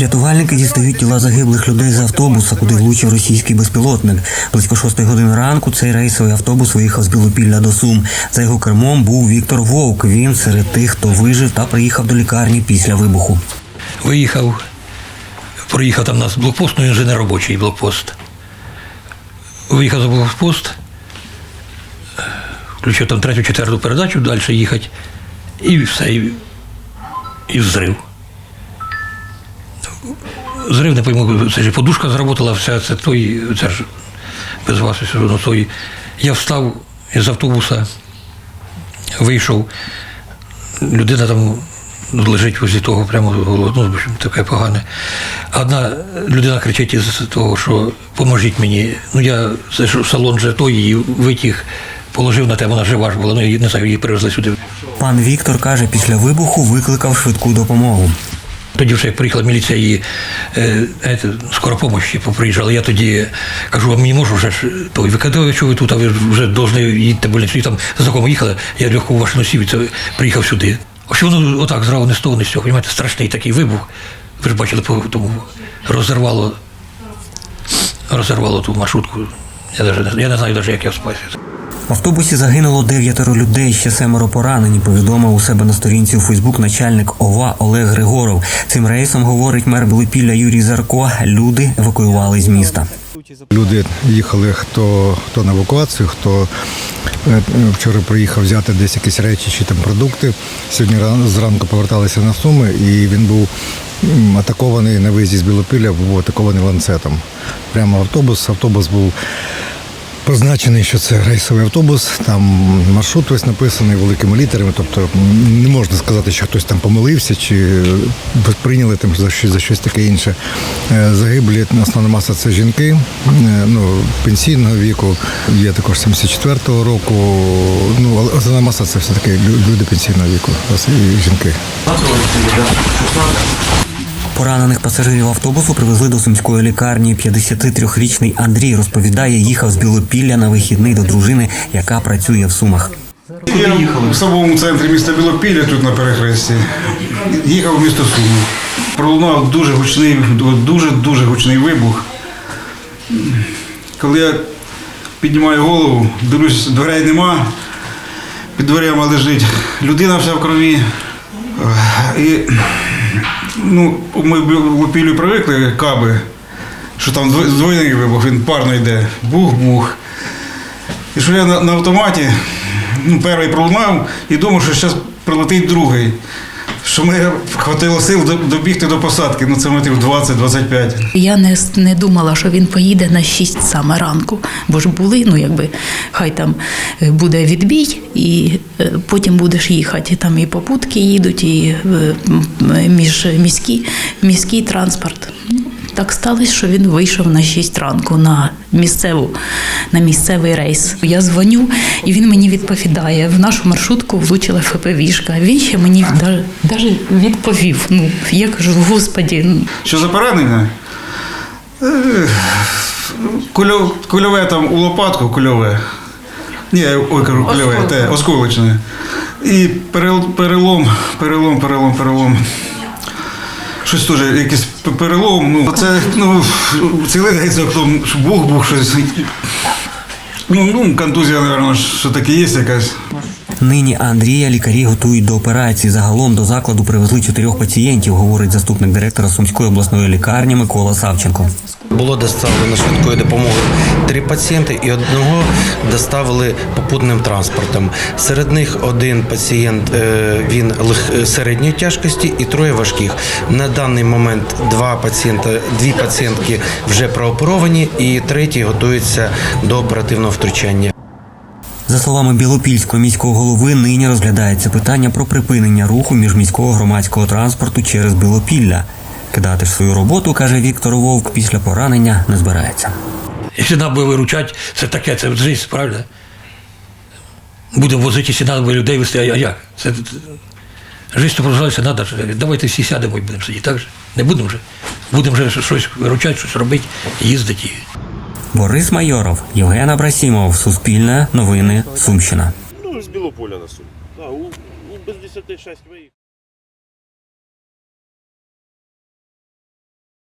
Рятувальники дістають тіла загиблих людей з автобуса, куди влучив російський безпілотник. Близько шостої години ранку цей рейсовий автобус виїхав з Білопілля до Сум. За його кермом був Віктор Вовк. Він серед тих, хто вижив та приїхав до лікарні після вибуху. Виїхав, проїхав там нас блокпост, ну він вже не робочий блокпост. Виїхав за блокпост, включив там третю, четверту передачу, далі їхати. І все, і, і взрив. Зрив, не пойму, це ж подушка зработала, все це той, це ж без вас все одно той. Я встав із автобуса, вийшов, людина там лежить возле того прямо ну, таке погане. Одна людина кричить із того, що поможіть мені. Ну я це ж салон же той, її витяг, положив на те, вона жива ж була, ну я не знаю, її привезли сюди. Пан Віктор каже, після вибуху викликав швидку допомогу. Тоді вже як приїхала міліція і е, ете, скоро помощі поприїжджали. Я тоді кажу, а мені можу вже той що ви тут, а ви вже повинні їдьте больницю. Там за їхали, я легко в машину сів це приїхав сюди. Ось воно отак зразу не з того, не страшний такий вибух. Ви ж бачили, по тому розірвало, розірвало ту маршрутку. Я, даже, не- я не знаю навіть, як я спасся. В автобусі загинуло дев'ятеро людей, ще семеро поранені. Повідомив у себе на сторінці у Фейсбук начальник ОВА Олег Григоров. Цим рейсом говорить мер Білопілля Юрій Зарко. Люди евакуювали з міста. Люди їхали хто, хто на евакуацію, хто е, вчора приїхав взяти десь якісь речі чи там продукти. Сьогодні ран- зранку поверталися на Суми, і він був атакований на виїзді з Білопілля, був атакований ланцетом. Прямо автобус. Автобус був позначений, що це рейсовий автобус. Там маршрут весь написаний великими літерами. Тобто не можна сказати, що хтось там помилився чи е, прийняли там за щось за щось таке інше. Е, Загиблі основна маса це жінки, е, ну пенсійного віку. Є також 74-го року. Ну основна маса це все таки люди пенсійного віку і жінки. Поранених пасажирів автобусу привезли до сумської лікарні. 53-річний Андрій розповідає, їхав з Білопілля на вихідний до дружини, яка працює в Сумах. Я в самому центрі міста Білопілля, тут на перехресті, їхав в місто Суми. Пролунав дуже гучний, дуже дуже гучний вибух. Коли я піднімаю голову, дивлюсь, дверей нема, під дверима лежить людина вся в крові. І ну, ми в Білопіллю привикли каби, що там дво- здвоєний вибух, він парно йде. Бух-бух. І що я на, на автоматі, ну, перший пролунав і думав, що зараз прилетить другий. Що ми хватило сил добігти до посадки, ну це метрів 20-25. Я не, не думала, що він поїде на 6 саме ранку, бо ж були, ну якби хай там е, буде відбій, і потім будеш їхати. Там і попутки їдуть, і е, між міський, міський транспорт. Ну, Так сталося, що він вийшов на 6 ранку на місцеву, на місцевий рейс. Я дзвоню, і він мені відповідає: в нашу маршрутку влучила ФПВ-шка. Він ще мені навіть відповів. Ну я кажу, господі, ну, Що за поранення? Е, кульове там у лопатку, кульове. Ні, ой, кажу, кульове, те, осколочне. І перелом, перелом, перелом, перелом. Щось теж, якийсь перелом. Ну, це ну, цілий день за окном бух-бух, щось. Ну, ну, контузія, мабуть, що таке є якась. Нині Андрія лікарі готують до операції. Загалом до закладу привезли чотирьох пацієнтів, говорить заступник директора Сумської обласної лікарні Микола Савченко. Було доставлено швидкою допомогою три пацієнти і одного доставили попутним транспортом. Серед них один пацієнт е, він лег- середньої тяжкості і троє важких. На даний момент два пацієнта, дві пацієнтки вже прооперовані, і третій готується до оперативного втручання. За словами Білопільського міського голови, нині розглядається питання про припинення руху міжміського громадського транспорту через Білопілля. Кидати ж свою роботу, каже Віктор Вовк, після поранення не збирається. Якщо треба буде виручати, це таке, це життя, правильно? Будемо возити, якщо треба людей вести, а як? Це, життя продовжується, треба ж. Давайте всі сядемо і будемо сидіти, так же? Не будемо вже. Будемо вже щось виручати, щось робити, їздити. Борис Майоров, Євген Абрасімов, Суспільне, Новини, Сумщина. Ну, з Білополя на Сум. Да, у, у без 10 6 виїхав.